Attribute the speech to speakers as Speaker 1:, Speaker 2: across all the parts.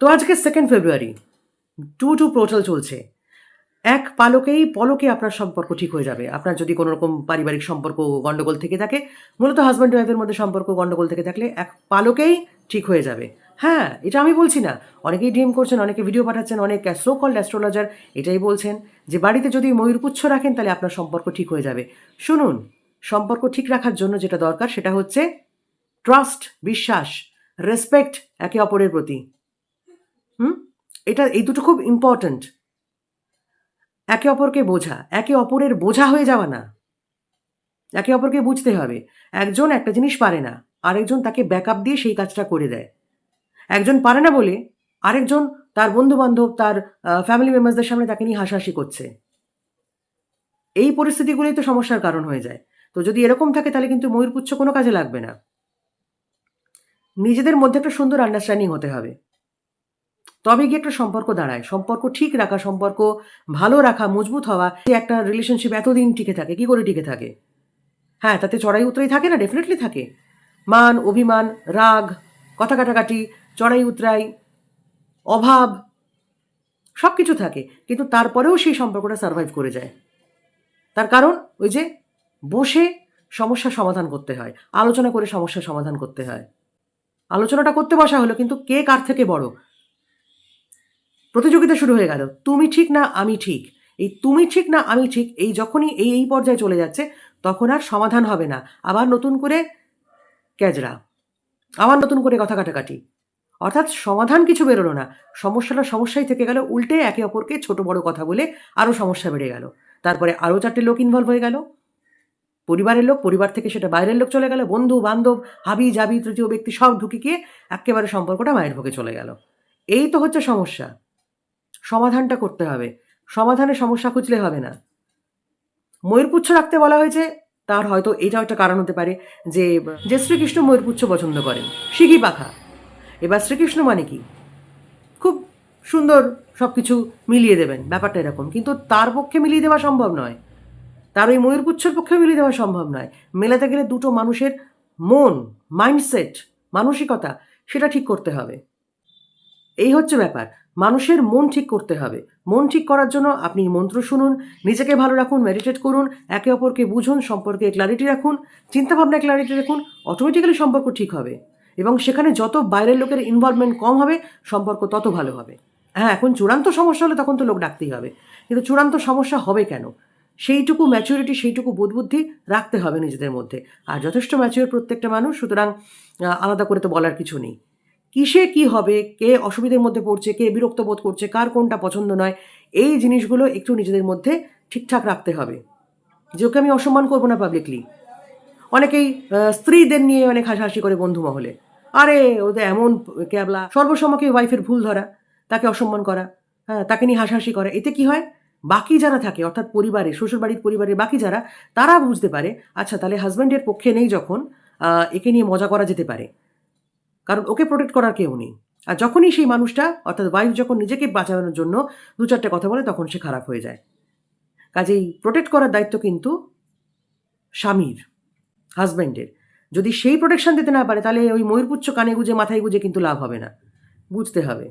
Speaker 1: তো আজকে second February two two portal চলছে। এক পালকেই পলকে আপনার সম্পর্ক ঠিক হয়ে যাবে। আপনার যদি কোনো রকম পারিবারিক সম্পর্ক গণ্ডগোল থেকে থাকে, মূলত হাজব্যান্ড ওয়াইফের মধ্যে সম্পর্ক গণ্ডগোল থেকে থাকলে এক পালকেই ঠিক হয়ে যাবে। হ্যাঁ এটা আমি বলছি না। অনেকেই ডিএম করছেন, অনেকে ভিডিও পাঠাচ্ছেন, অনেক সো কল্ড অ্যাস্ট্রোলজার এটাই বলছেন যে বাড়িতে যদি ময়ূরপুচ্ছ রাখেন, তাহলে আপনার সম্পর্ক ঠিক হয়ে যাবে। শুনুন, সম্পর্ক ঠিক রাখার জন্য যেটা দরকার সেটা হচ্ছে ট্রাস্ট বিশ্বাস রেসপেক্ট একে অপরের প্রতি। হুম? এটা, এই দুটো খুব ইম্পর্ট্যান্ট একে অপরকে বোঝা, একে অপরের বোঝা হয়ে যাওয়া না। একে অপরকে বুঝতে হবে, একজন একটা জিনিস পারে না, আরেকজন তাকে ব্যাকআপ দিয়ে সেই কাজটা করে দেয়। একজন পারে না বলে আরেকজন তার বন্ধু বান্ধব তার ফ্যামিলি মেম্বারসদের সামনে তাকে নিয়ে হাসাহাসি করছে। এই পরিস্থিতিগুলোই তো সমস্যার কারণ হয়ে যায়। তো যদি এরকম থাকে তাহলে কিন্তু ময়ূরপুচ্ছ কোনো কাজে লাগবে না। নিজেদের মধ্যে একটা সুন্দর আন্ডারস্ট্যান্ডিং হতে হবে। তবে গিয়ে একটা সম্পর্ক দাঁড়ায়। সম্পর্ক ঠিক রাখা, সম্পর্ক ভালো রাখা, মজবুত হওয়া যে একটা রিলেশনশিপ এতদিন টিকে থাকে। কি করে টিকে থাকে? হ্যাঁ তাতে চড়াই উতরাই থাকে না? ডেফিনেটলি থাকে। মান, অভিমান, রাগ, কথা কাটাকাটি, চড়াই উতরাই, অভাব সব কিছু থাকে। কিন্তু তারপরেও সেই সম্পর্কটা সার্ভাইভ করে যায়। তার কারণ ওই যে বসে সমস্যা সমাধান করতে হয়, আলোচনা করে সমস্যা সমাধান করতে হয়। আলোচনাটা করতে বসা হলো, কিন্তু কে কার থেকে বড়? প্রতিযোগিতা শুরু হয়ে গেল। তুমি ঠিক না, আমি ঠিক। এই তুমি ঠিক না, আমি ঠিক, এই যখনই এই এই পর্যায়ে চলে যাচ্ছে, তখন আর সমাধান হবে না। আবার নতুন করে ক্যাজরা। আবার নতুন করে কথা কাটাকাটি। অর্থাৎ সমাধান কিছু বেরোলো না। সমস্যাটা সমস্যাই থেকে গেল, উল্টে একে অপরকে ছোট বড় কথা বলে আরও সমস্যা বেড়ে গেল। তারপরে আরও চারটে লোক ইনভলভ হয়ে গেল। পরিবারের লোক, পরিবার থেকে সেটা বাইরের লোক চলে গেল, বন্ধু, বান্ধব, হাবি, জাবি, তৃতীয় ব্যক্তি সব ঢুকে গিয়ে একেবারে সম্পর্কটা মায়ের ভোগে চলে গেল। এই তো হচ্ছে সমস্যা। সমাধানটা করতে হবে। সমাধানে সমস্যা খুঁজলে হবে না। ময়ূরপুচ্ছ রাখতে বলা হয়েছে, তার হয়তো এটাও একটা কারণ হতে পারে যে যে শ্রীকৃষ্ণ ময়ূরপুচ্ছ পছন্দ করেন, শিখি পাখা। এবার শ্রীকৃষ্ণ মানে কি? খুব সুন্দর সব কিছু মিলিয়ে দেবেন, ব্যাপারটা এরকম। কিন্তু তার পক্ষে মিলিয়ে দেওয়া সম্ভব নয়। তার ওই ময়ূরপুচ্ছর পক্ষে মিলিয়ে দেওয়া সম্ভব নয়। মেলাতে গেলে দুটো মানুষের মন, মাইন্ডসেট, মানসিকতা, সেটা ঠিক করতে হবে। এই হচ্ছে ব্যাপার। মানুষের মন ঠিক করতে হবে। মন ঠিক করার জন্য আপনি মন্ত্র শুনুন, নিজেকে ভালো রাখুন মেডিটেট করুন, একে অপরকে বুঝুন, সম্পর্কে ক্লারিটি রাখুন, চিন্তাভাবনায় ক্লারিটি রাখুন অটোমেটিক্যালি সম্পর্ক ঠিক হবে। এবং সেখানে যত বাইরের লোকের ইনভলভমেন্ট কম হবে, সম্পর্ক তত ভালো হবে। হ্যাঁ এখন চূড়ান্ত সমস্যা হলে তখন তো লোক ডাকতেই হবে। কিন্তু চূড়ান্ত সমস্যা হবে কেন? সেইটুকু ম্যাচুরিটি সেইটুকু বোধবুদ্ধি রাখতে হবে নিজেদের মধ্যে। আর যথেষ্ট ম্যাচিওর প্রত্যেকটা মানুষ, সুতরাং আলাদা করে তো বলার কিছু নেই। কিসে কি হবে? কে অসুবিধের মধ্যে পড়ছে? কে বিরক্ত বোধ করছে? কার কোনটা পছন্দ নয়? এই জিনিসগুলো একটু নিজেদের মধ্যে ঠিকঠাক রাখতে হবে। যে ওকে আমি অসম্মান করব না পাবলিকলি অনেকেই স্ত্রীদের নিয়ে অনেক হাসাহাসি করে বন্ধু মহলে। আরে ওদের এমন ক্যাবলা। সর্বসমকে ওয়াইফের ভুল ধরা, তাকে অসম্মান করা হ্যাঁ তাকে নিয়ে হাসাহাসি করা। এতে কি হয়? বাকি যারা থাকে, অর্থাৎ পরিবারে, শ্বশুরবাড়ির পরিবারের বাকি যারা তারা বুঝতে পারে আচ্ছা তাহলে হাজব্যান্ডের পক্ষে নেই যখন একে নিয়ে মজা করা যেতে পারে। কারণ ওকে প্রোটেক্ট করার কেউ নেই। আর যখনই সেই মানুষটা, অর্থাৎ ওয়াইফ যখন নিজেকে বাঁচানোর জন্য দু চারটে কথা বলে, তখন সে খারাপ হয়ে যায়। কাজেই প্রোটেক্ট করার দায়িত্ব কিন্তু স্বামীর হাজব্যান্ডের যদি সেই প্রোটেকশন দিতে না পারে, তাহলে ওই ময়ূরপুচ্ছ কানে গুজে, মাথায় গুজে কিন্তু লাভ হবে না। বুঝতে হবে।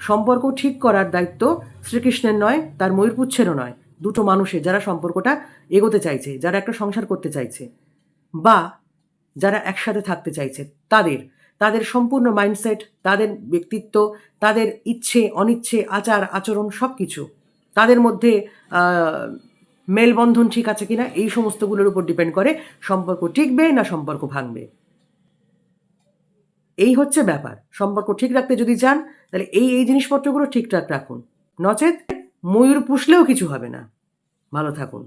Speaker 1: সম্পর্ক ঠিক করার দায়িত্ব শ্রীকৃষ্ণের নয়, তার ময়ূরপুচ্ছেরও নয়। দুটো মানুষের যারা সম্পর্কটা এগোতে চাইছে, যারা একটা সংসার করতে চাইছে, বা যারা একসাথে থাকতে চাইছে, তাদের তাদের সম্পূর্ণ মাইন্ডসেট, তাদের ব্যক্তিত্ব, তাদের ইচ্ছে, অনিচ্ছে, আচার, আচরণ সব কিছু তাদের মধ্যে মেলবন্ধন ঠিক আছে কিনা, এই সমস্তগুলোর উপর ডিপেন্ড করে সম্পর্ক টিকবে না সম্পর্ক ভাঙবে। এই হচ্ছে ব্যাপার। সম্পর্ক ঠিক রাখতে যদি যান, তাহলে এই এই জিনিসপত্রগুলো ঠিকঠাক রাখুন। নচেত ময়ূর পুষলেও কিছু হবে না। ভালো থাকুন।